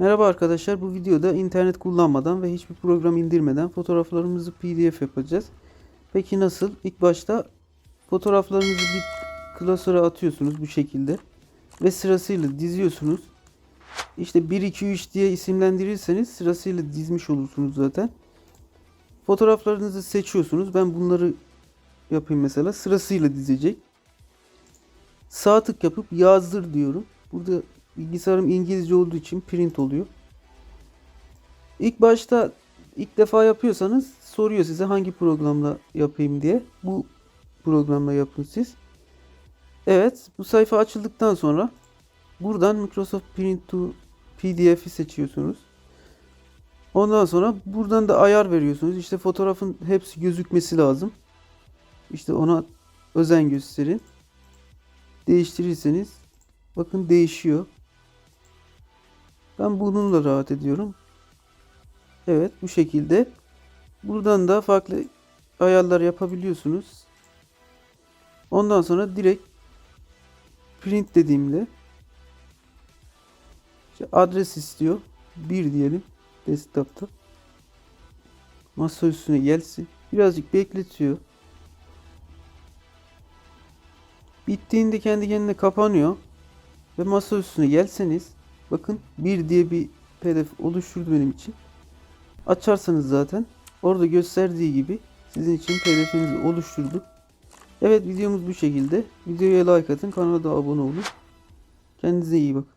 Merhaba arkadaşlar. Bu videoda internet kullanmadan ve hiçbir program indirmeden fotoğraflarımızı PDF yapacağız. Peki nasıl? İlk başta fotoğraflarınızı bir klasöre atıyorsunuz bu şekilde ve sırasıyla diziyorsunuz. İşte 1 2 3 diye isimlendirirseniz sırasıyla dizmiş olursunuz zaten. Fotoğraflarınızı seçiyorsunuz. Ben bunları yapayım mesela. Sırasıyla dizecek. Sağ tık yapıp yazdır diyorum. Burada bilgisayarım İngilizce olduğu için print oluyor. İlk başta ilk defa yapıyorsanız soruyor size hangi programla yapayım diye. Bu programla yapın siz. Evet, bu sayfa açıldıktan sonra buradan Microsoft Print to PDF'i seçiyorsunuz. Ondan sonra buradan da ayar veriyorsunuz. İşte fotoğrafın hepsi gözükmesi lazım. İşte ona özen gösterin. Değiştirirseniz bakın değişiyor. Ben bununla rahat ediyorum. Evet bu şekilde. Buradan da farklı ayarlar yapabiliyorsunuz. Ondan sonra direkt print dediğimde işte adres istiyor. Bir diyelim desktop'ta. Masa üstüne gelsin. Birazcık bekletiyor. Bittiğinde kendi kendine kapanıyor. Ve masa üstüne gelseniz bakın bir diye bir pdf oluşturdu benim için. Açarsanız zaten orada gösterdiği gibi sizin için pdf'inizi oluşturdu. Evet videomuz bu şekilde. Videoya like atın kanala da abone olun. Kendinize iyi bakın.